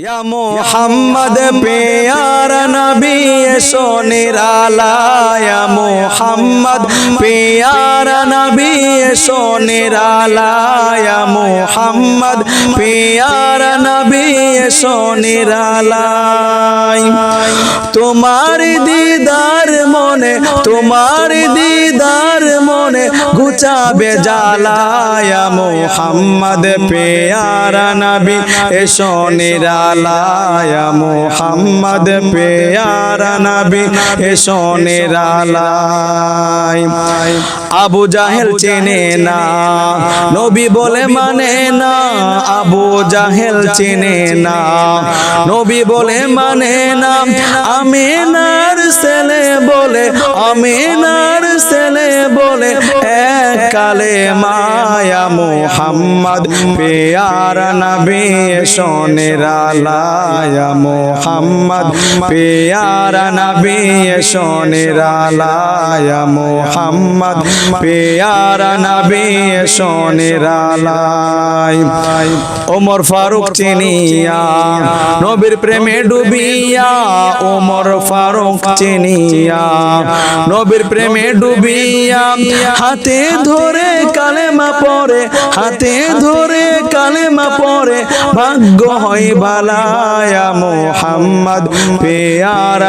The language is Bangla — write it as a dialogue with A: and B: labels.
A: या मोहम्मद प्यार नबी सो निराला या मोहम्मद प्यार नबी सो निराला या मोहम्मद प्यारा नबी सो निराला तुम्हारी दीदार मोने तुम्हारी ঘুচাবে জ্বালায়া মোহাম্মদ পেয়ারা নবী এসো নিরালায়া মোহাম্মদ পেয়ারা নবী এসো নিরালায়। আবু জাহেল চেনে না নবী বলে মানে না আবু জাহেল চেনে না নবী বলে মানে না আমিনার ছেলে বলে আমিনার এক কালে মায়া মোহাম্মদ, পেয়ার নবী সোনেরালায়া মোহাম্মদ, পেয়ার নবী সোনেরালায়া মোহাম্মদ, পেয়ার নবী সোনেরালায় ওমর ফারুক চিনিয়া, নবীর প্রেমে ডুবিয়া, ওমর ফারুক চিনিয়া, নবীর প্রেমে ডুবিয়া, হাতে ধরে কালেমা পরে হাতে ধরে কালেমা পরে ভাগ্য হয় বালায়া মোহাম্মদ পেয়ারা